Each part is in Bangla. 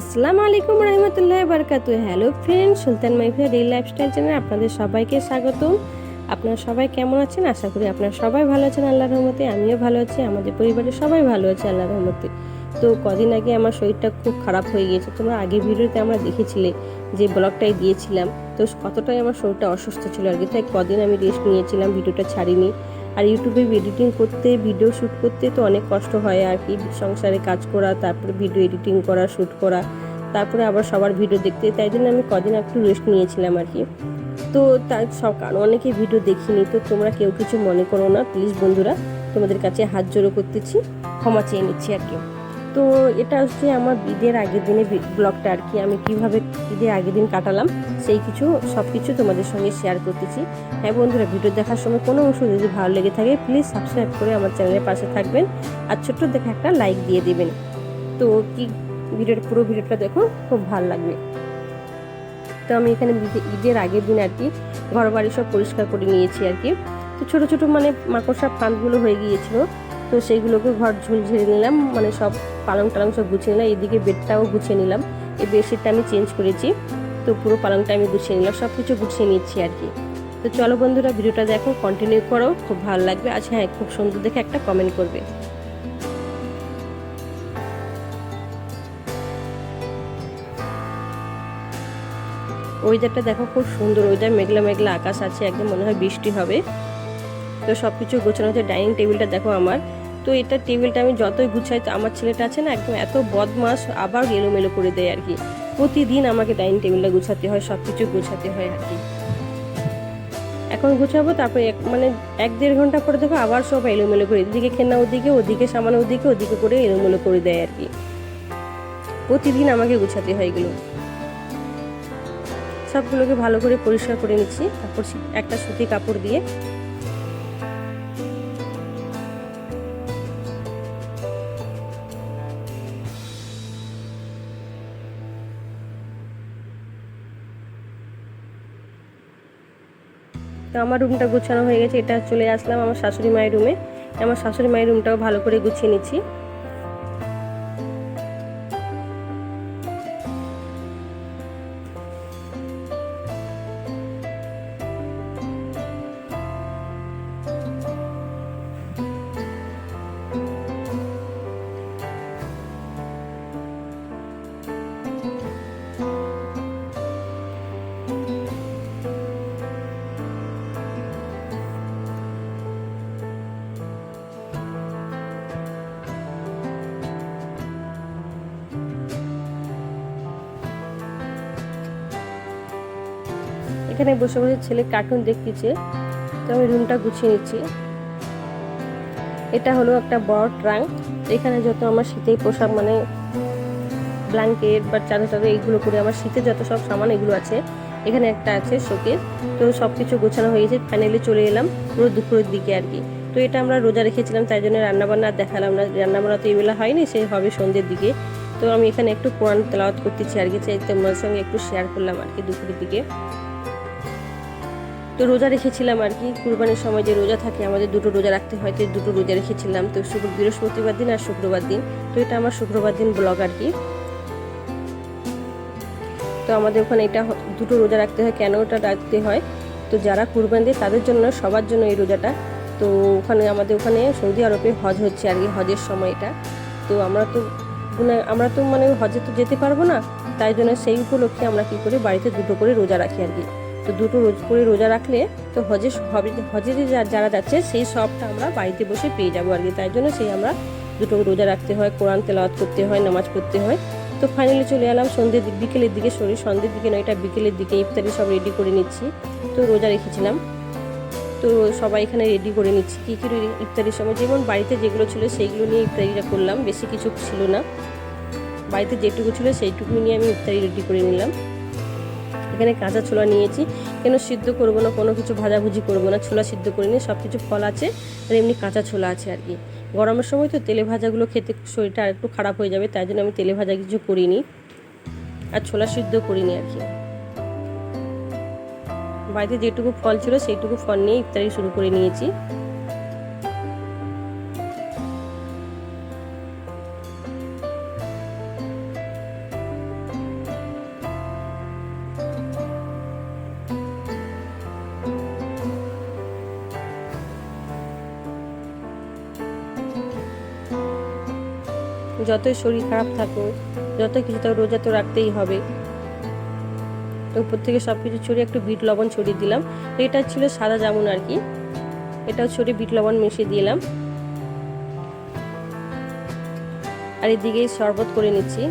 আসসালামু আলাইকুম রহমতুল্লাহ বারকাতু হ্যালো ফ্রেন্ড সুলতান মাইফিয়া ডেইলি লাইফস্টাইল চ্যানেলে আপনাদের সবাইকে স্বাগতম। আপনারা সবাই কেমন আছেন? আশা করি আপনারা সবাই ভালো আছেন আল্লাহর রহমতে, আমিও ভালো আছি, আমাদের পরিবারের সবাই ভালো আছে আল্লাহর রহমতে। তো কদিন আগে আমার শরীরটা খুব খারাপ হয়ে গিয়েছে, তোমরা আগের ভিডিওতে আমরা দেখেছিলে যে ব্লগটাই দিয়েছিলাম তো কতটাই আমার শরীরটা অসুস্থ ছিল আর কি, তাই কদিন আমি রেস্ট নিয়েছিলাম, ভিডিওটা ছাড়িনি। আর ইউটিউবে এডিটিং করতে ভিডিও শ্যুট করতে তো অনেক কষ্ট হয় আর কি। সংসারে কাজ করা, তারপরে ভিডিও এডিটিং করা শ্যুট করা, তারপরে আবার সবার ভিডিও দেখতে। তাই জন্য আমি কদিন একটু রেস্ট নিয়েছিলাম আর কি। তো তার সব কারণ, অনেকে ভিডিও দেখিনি। তো তোমরা কেউ কিছু মনে করো না প্লিজ বন্ধুরা, তোমাদের কাছে হাত জোড়ো করতেছি। ক্ষমা চেয়ে নিচ্ছি আর কি। তো এটা হচ্ছে আমার ঈদের আগের দিনে ব্লগটা আর কি। আমি কীভাবে ঈদের আগের দিন কাটালাম, সেই কিছু, সব কিছু তোমাদের সঙ্গে শেয়ার করতেছি। হ্যাঁ বন্ধুরা, ভিডিও দেখার সময় কোনো অংশ যদি ভালো লেগে থাকে প্লিজ সাবস্ক্রাইব করে আমার চ্যানেলের পাশে থাকবেন। আর ছোট্ট দেখে একটা লাইক দিয়ে দেবেন। তো কি ভিডিওর পুরো ভিডিওটা দেখো, খুব ভালো লাগবে। তো আমি এখানে ঈদের আগের দিন আর কি ঘর বাড়ি সব পরিষ্কার করে নিয়েছি আর কি। তো ছোটো ছোটো মানে মাকড়সার ফাঁদগুলো হয়ে গিয়েছিল। তো সেইগুলোকে ঘর ঝুল ঝেড়ে নিলাম মানে সব পালং টালং সব গুছিয়ে নিলাম এদিকে বেডটাও গুছিয়ে নিলাম। এই বেডশিটটা আমি চেঞ্জ করেছি, তো পুরো পালংটা আমি গুছিয়ে নিলাম সব কিছু গুছিয়ে নিচ্ছি আর কি। তো চলো বন্ধুরা, ভিডিওটা দেখো কন্টিনিউ করো, খুব ভালো লাগবে। আচ্ছা হ্যাঁ খুব সুন্দর দেখে একটা কমেন্ট করবে। ওয়েদারটা দেখো খুব সুন্দর ওয়েদার মেঘলা মেঘলা আকাশ আছে, একদম মনে হয় বৃষ্টি হবে। তো সব কিছু গোছানো হচ্ছে ডাইনিং টেবিলটা দেখো আমার। তো এটা টেবিলটা আমি যতই গুছাই আমার ছেলেটা আছে না, একদম এত বদমাস আবার এলোমেলো করে দেয় আর কি। প্রতিদিন আমাকে ডাইনিং টেবিলটা গুছাতে হয় সব কিছু গুছাতে হয় আর কি। এখন গুছাবো, তারপরে এক মানে এক দেড় ঘণ্টা পরে দেখো আবার সব এলোমেলো করে, এদিকে খেনা ওদিকে ওদিকে সামান ওদিকে ওদিকে করে এলোমেলো করে দেয় আর কি। প্রতিদিন আমাকে গুছাতে হয় এগুলো। সবগুলোকে ভালো করে পরিষ্কার করে নিচ্ছি, তারপর একটা সুতি কাপড় দিয়ে আমার রুমটা গুছানো হয়ে গেছে, এটা চলে আসলাম আমার শাশুড়ি মায়ের রুমে আমার শাশুড়ি মায়ের রুমটাও ভালো করে গুছিয়ে নিচ্ছি। এখানে বসে বসে ছেলে কার্টুন দেখতেছে। তো আমি রুমটা গুছিয়ে নিচ্ছি। এটা হলো একটা বড় ট্রাঙ্ক এখানে যত আমার শীতের পোশাক মানে ব্ল্যাঙ্কেট বা চাদর টাদর এইগুলো করে আমার শীতে যত সব সামান এগুলো আছে, এখানে একটা আছে শোকের তো সব কিছু গোছানো হয়ে গেছে ফাইনালি চলে এলাম পুরো দুপুরের দিকে আর কি। তো এটা আমরা রোজা রেখেছিলাম, তাই জন্য রান্নাবান্না দেখালাম না। রান্নাবান্না তো এইবেলা হয়নি সেই হবে সন্ধ্যের দিকে। তো আমি এখানে একটু কোরআন তেলাওয়াত করতেছি আর কি চাই তোমার সঙ্গে একটু শেয়ার করলাম আর কি দুপুরের দিকে। তো রোজা রেখেছিলাম আর কি। কুরবানির সময় যে রোজা থাকে, আমাদের দুটো রোজা রাখতে হয়, তো দুটো রোজা রেখেছিলাম। তো শুক্র বৃহস্পতিবার দিন আর শুক্রবার দিন। তো এটা আমার শুক্রবার দিন ব্লগ আর কি। তো আমাদের ওখানে এটা দুটো রোজা রাখতে হয়। কেন ওটা রাখতে হয়? তো যারা কুরবান দেয়, তাদের জন্য, সবার জন্য এই রোজাটা। তো ওখানে আমাদের ওখানে সৌদি আরবে হজ হচ্ছে আর কি, হজের সময় এটা। তো আমরা তো মানে আমরা তো মানে হজে তো যেতে পারব না। তাই জন্য সেই উপলক্ষে আমরা কী করি, বাড়িতে দুটো করে রোজা রাখি আর কি। তো দুটো রোজ করে রোজা রাখলে তো হজে হজে যারা যাচ্ছে, সেই সবটা আমরা বাড়িতে বসে পেয়ে যাব আর কি। তাই জন্য সেই আমরা দুটো রোজা রাখতে হয়, কোরআন তেলাওয়াত করতে হয়, নামাজ পড়তে হয়। তো ফাইনালি চলে এলাম সন্ধ্যের দিক বিকেলের দিকে শরীর সন্ধ্যের দিকে নয় এটা বিকেলের দিকে ইফতারি সব রেডি করে নিচ্ছি। তো রোজা রেখেছিলাম। তো সবাই এখানে রেডি করে নিচ্ছি। কী কী ইফতারির সময় যেমন বাড়িতে যেগুলো ছিল সেইগুলো নিয়ে ইফতারিটা করলাম। বেশি কিছু ছিল না। বাড়িতে যেটুকু ছিল সেইটুকু নিয়ে আমি ইফতারি রেডি করে নিলাম। এখানে কাঁচা ছোলা নিয়েছি। কেন সিদ্ধ করব না, কোনো কিছু ভাজাভুজি করব না, ছোলা সিদ্ধ করে নিয়ে সব কিছু ফল আছে আর এমনি কাঁচা ছোলা আছে আর কি। গরমের সময় তো তেলে ভাজাগুলো খেতে শরীরটা আর একটু খারাপ হয়ে যাবে, তাই জন্য আমি তেলে ভাজা কিছু করিনি আর ছোলা সিদ্ধ করিনি আর কি। বাড়িতে যেটুকু ফল ছিল সেইটুকু ফল নিয়ে ইফতারি শুরু করে নিয়েছি। যতই শরীর খারাপ থাকুক যত কিছু তো রোজা তো রাখতেই হবে। উপর থেকে সব কিছু ছড়িয়ে একটু বিট লবণ ছড়িয়ে দিলাম। তো এটা ছিল সাদা জামুন আর কি। এটাও ছড়িয়ে বিট লবণ মিশিয়ে দিলাম। আর এদিকে শরবত করে নিচ্ছি।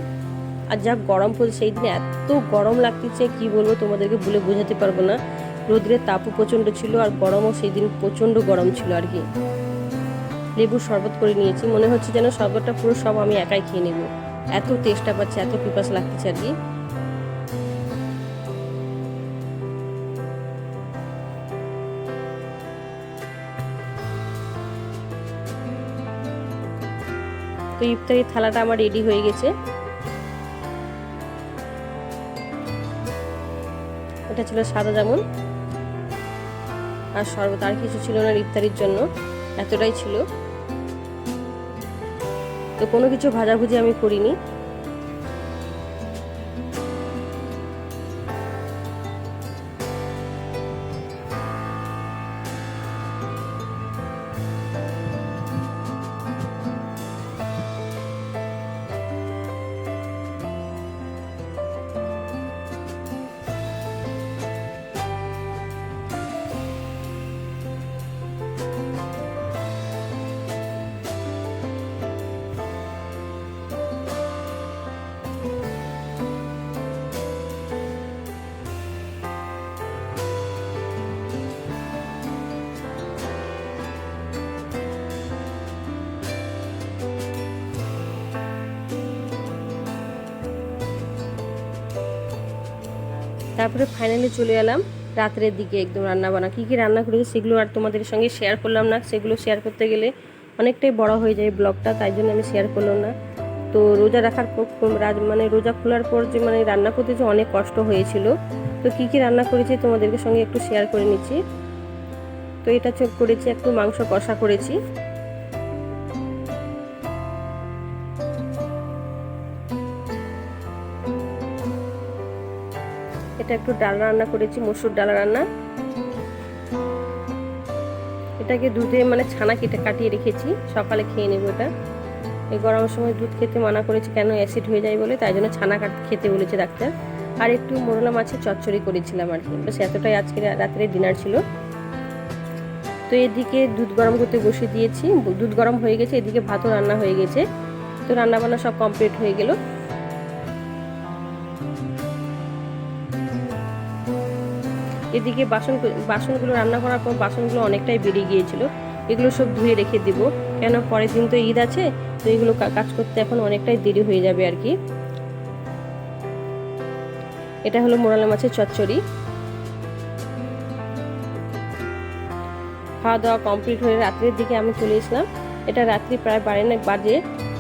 আর যা গরম পড়ছে, সেই দিনে এত গরম লাগতেছে, কি বলব তোমাদেরকে বলে বোঝাতে পারব না। রোদ্রের তাপও প্রচণ্ড ছিল আর গরমও সেই দিন প্রচণ্ড গরম ছিল আর কি। লেবুর শরবত করে নিয়েছি। মনে হচ্ছে যেন শরবতটা পুরো সব আমি একাই খেয়ে নেব। এত টেস্টটা পাচ্ছে, এত পিপাস লাগতেছে আর কি। তো ইফতারি থালাটা আমার রেডি হয়ে গেছে। এটা ছিল সাদা জামুন। আর শরবত, আর কিছু ছিল না ইফতারির জন্য। এতটাই ছিল। তো কোনো কিছু ভাজাভুজি আমি করিনি। তারপরে ফাইনালি চলে এলাম রাত্রের দিকে একদম রান্না বান্না কী কী রান্না করেছি সেগুলো আর তোমাদের সঙ্গে শেয়ার করলাম না। সেগুলো শেয়ার করতে গেলে অনেকটাই বড় হয়ে যায় ব্লগটা, তাই জন্য আমি শেয়ার করলাম না। তো রোজা রাখার পর মানে রোজা খোলার পর যে মানে রান্না করতে যে অনেক কষ্ট হয়েছিল। তো কী কী রান্না করেছি তোমাদেরকে সঙ্গে একটু শেয়ার করে নিচ্ছি। তো এটা চোখ করেছি একটু মাংস কষা করেছি। এটা একটু ডাল রান্না করেছি, মসুর ডাল রান্না। এটাকে দুধে মানে ছানা কেটে কাটিয়ে রেখেছি, সকালে খেয়ে নেব এটা। এই গরমের সময় দুধ খেতে মানা করেছি, কেন অ্যাসিড হয়ে যায় বলে, তাই জন্য ছানা খেতে বলেছে ডাক্তার। আর একটু মোরলা মাছের চচ্চড়ি করেছিলাম আর কি। বেশ এতটাই আজকে রাত্রে ডিনার ছিল। তো এদিকে দুধ গরম করতে বসে দিয়েছি। দুধ গরম হয়ে গেছে, এদিকে ভাতও রান্না হয়ে গেছে। তো রান্না বান্না সব কমপ্লিট হয়ে গেল। এদিকে বাসন বাসনগুলো রান্না করার পর বাসনগুলো অনেকটাই বেরিয়ে গিয়েছিল। এগুলো সব ধুয়ে রেখে দিব। কেন? পরের দিন তো ঈদ আছে, তো এগুলো কাজ করতে এখন অনেকটাই দেরি হয়ে যাবে আর কি। এটা হলো মোরালা মাছের চচ্চড়ি। খাওয়া দাওয়া কমপ্লিট হয়ে রাত্রের দিকে আমি চলে এসলাম। এটা রাত্রি প্রায় বাড়ে বাজে।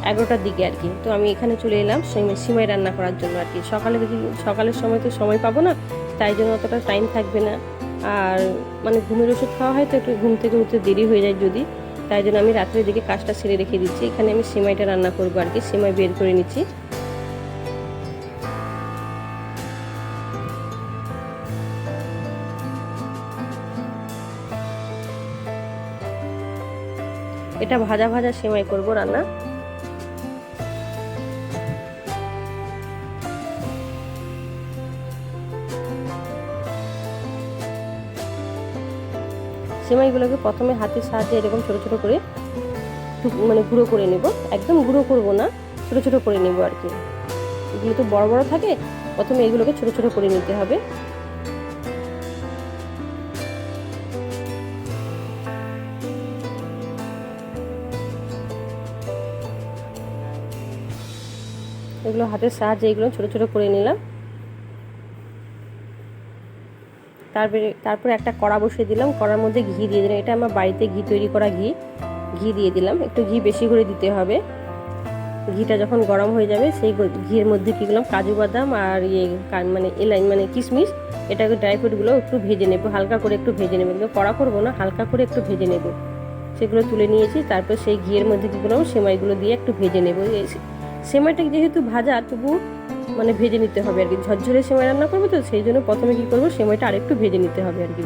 এগারোটার দিকে আর কি। তো আমি এখানে চলে এলাম সিমাই রান্না করার জন্য আর কি। সকালে দেখি সকালের সময় তো সময় পাবো না, তাই জন্য অতটা টাইম থাকবে না। আর মানে ঘুমের ওষুধ খাওয়া হয় তো একটু ঘুম থেকে উঠতে দেরি হয়ে যায় যদি। তাই জন্য আমি রাত্রের দিকে কাজটা সেরে রেখে দিচ্ছি। এখানে আমি সিমাইটা রান্না করব আর কি, সিমাই বের করে নিচ্ছি। এটা ভাজা ভাজা সেমাই করব রান্না। সেমাইগুলোকে প্রথমে হাতের সাহায্যে এরকম ছোটো ছোটো করে মানে গুঁড়ো করে নেব। একদম গুঁড়ো করব না, ছোটো ছোটো করে নেব আর কি। এগুলো তো বড় বড় থাকে, প্রথমে এগুলোকে ছোটো ছোটো করে নিতে হবে। এগুলো হাতের সাহায্যে এগুলো ছোটো ছোটো করে নিলাম। তারপরে তারপরে একটা কড়া বসিয়ে দিলাম, কড়ার মধ্যে ঘি দিয়ে দিলাম। এটা আমার বাড়িতে ঘি তৈরি করা ঘি। ঘি দিয়ে দিলাম। একটু ঘি বেশি করে দিতে হবে। ঘিটা যখন গরম হয়ে যাবে, সেই ঘিয়ের মধ্যে কী করলাম কাজু বাদাম আর ইয়ে মানে এলাই মানে কিশমিশ। এটাকে ড্রাই ফ্রুটগুলো একটু ভেজে নেব। হালকা করে একটু ভেজে নেব। কিন্তু কড়া করব না, হালকা করে একটু ভেজে নেব। সেগুলো তুলে নিয়েছি। তারপর সেই ঘিয়ের মধ্যে কী করলাম? সেমাইগুলো দিয়ে একটু ভেজে নেব। সেমাইটা যেহেতু ভাজা তবু মানে ভেজে নিতে হবে আর কি। ঝরঝরে সেমাই রান্না করব তো, সেই জন্য প্রথমে কী করব, সেমাইটা আরেকটু ভেজে নিতে হবে আর কি।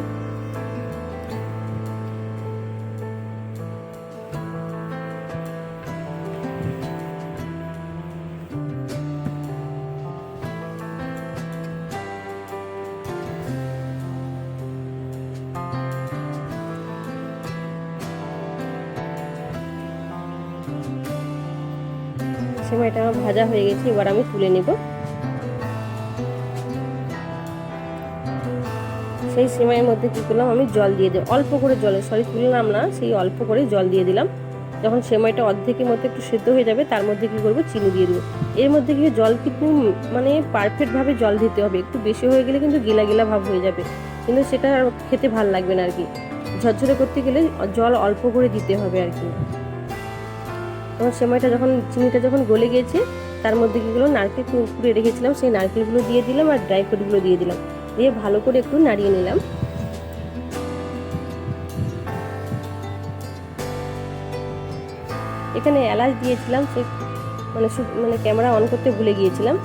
সেমাইটা আমার ভাজা হয়ে গেছে, এবার আমি তুলে নেব। সেই সেমাইয়ের মধ্যে কী করলাম, আমি জল দিয়ে দিই অল্প করে জলে সরি তুললাম না, সেই অল্প করে জল দিয়ে দিলাম। যখন সেমাইটা অর্ধেকের মধ্যে একটু সেদ্ধ হয়ে যাবে, তার মধ্যে কী করব, চিনি দিয়ে দেবো। এর মধ্যে কি জল কিন্তু মানে পারফেক্টভাবে জল দিতে হবে। একটু বেশি হয়ে গেলে কিন্তু গিলা গিলা ভাব হয়ে যাবে। কিন্তু সেটা খেতে ভালো লাগবে না আর কি ঝরঝরে করতে গেলে জল অল্প করে দিতে হবে আর কি তখন সেমাইটা যখন, চিনিটা যখন গলে গিয়েছে তার মধ্যে কীগুলো নারকেল কুড়ে রেখেছিলাম। সেই নারকেলগুলো দিয়ে দিলাম আর ড্রাই ফ্রুটগুলো দিয়ে দিলাম। দিয়ে ভালো করে একটু নাড়িয়ে নিলাম। এখানে এলাচ দিয়েছিলাম, সে মানে মানে ক্যামেরা অন করতে ভুলে গিয়েছিলাম।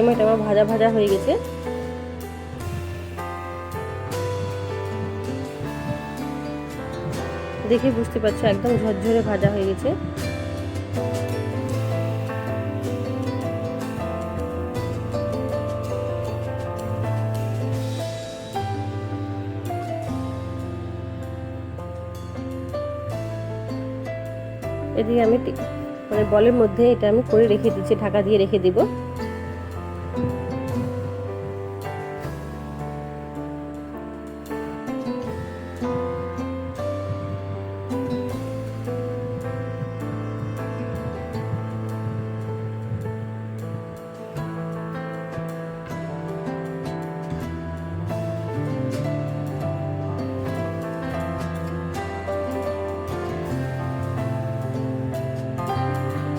সেমাইটা আমার ভাজা ভাজা হয়ে গেছে। দেখে বুঝতে পারছ, একদম ঝরঝরে ভাজা হয়ে গেছে। এদিকে আমি মানে বলের মধ্যে এটা আমি করে রেখে দিচ্ছি, ঢাকা দিয়ে রেখে দিব।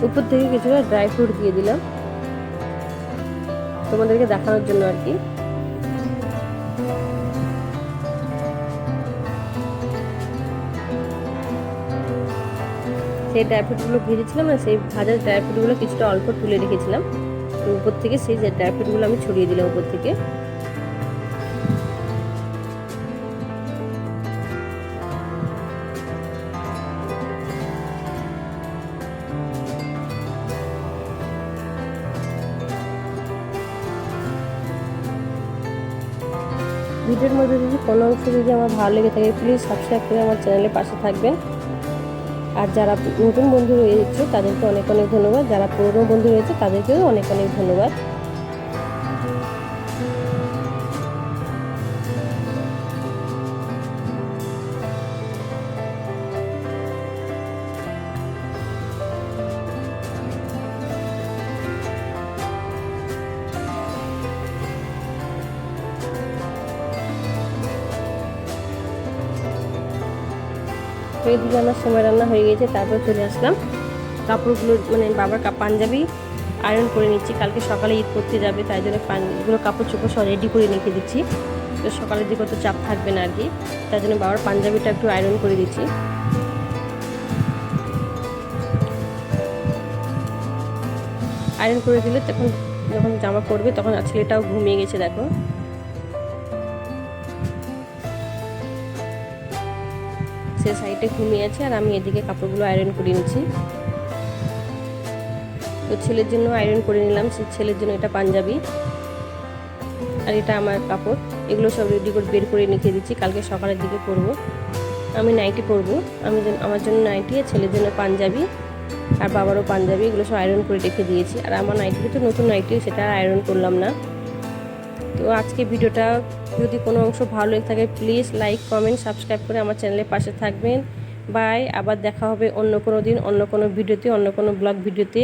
উপর থেকে কিছুটা ড্রাই ফ্রুট দিয়ে দিলাম। তোমাদেরকে দেখানোর জন্য আর কি। সেই ড্রাই ফ্রুটগুলো ভেজেছিলাম সেই ভাজা ড্রাই ফ্রুটগুলো কিছুটা অল্প তুলে রেখেছিলাম। উপর থেকে সেই ড্রাই ফ্রুটগুলো আমি ছড়িয়ে দিলাম উপর থেকে। ভিডিওর মধ্যে যদি কোনো অংশ যদি আমার ভালো লেগে থাকে প্লিজ সাবস্ক্রাইব করে আমার চ্যানেলের পাশে থাকবেন। আর যারা নতুন বন্ধু রয়েছে, তাদেরকে অনেক অনেক ধন্যবাদ। যারা পুরনো বন্ধু রয়েছে, তাদেরকেও অনেক অনেক ধন্যবাদ। এদিকে আমার সময় রান্না হয়ে গেছে, তারপর চলে আসলাম। কাপড়গুলো মানে বাবার পাঞ্জাবি আয়রন করে নিচ্ছি। কালকে সকালে ঈদ করতে যাবে, তাই জন্য এগুলো কাপড় চোপড় সব রেডি করে রেখে দিচ্ছি। তো সকালের দিকে অত চাপ থাকবে না আর কি। তাই জন্য বাবার পাঞ্জাবিটা একটু আয়রন করে দিচ্ছি। আয়রন করে দিলে তখন যখন জামা পরবে, তখন ছেলেটাও ঘুমিয়ে গেছে, দেখো। সে সাইডে ঘুমিয়ে আছে আর আমি এদিকে কাপড়গুলো আয়রন করে নিচ্ছি। তো ছেলের জন্য আয়রন করে নিলাম, সে ছেলের জন্য এটা পাঞ্জাবি আর এটা আমার কাপড়। এগুলো সব রেডি করে বের করে রেখে দিচ্ছি, কালকে সকালের দিকে পরব। আমি নাইটি পরবো, আমি আমার জন্য নাইটি আর ছেলের জন্য পাঞ্জাবি আর বাবারও পাঞ্জাবি, এগুলো সব আয়রন করে রেখে দিয়েছি। আর আমার নাইটি তো নতুন নাইটি সেটা আয়রন করলাম না। তো আজকে ভিডিওটা যদি কোনো অংশ ভালো লেগে থাকে প্লিজ লাইক কমেন্ট সাবস্ক্রাইব করে আমার চ্যানেলের পাশে থাকবেন। বাই আবার দেখা হবে অন্য কোনো দিন, অন্য কোনো ভিডিওতে, অন্য কোনো ব্লগ ভিডিওতে।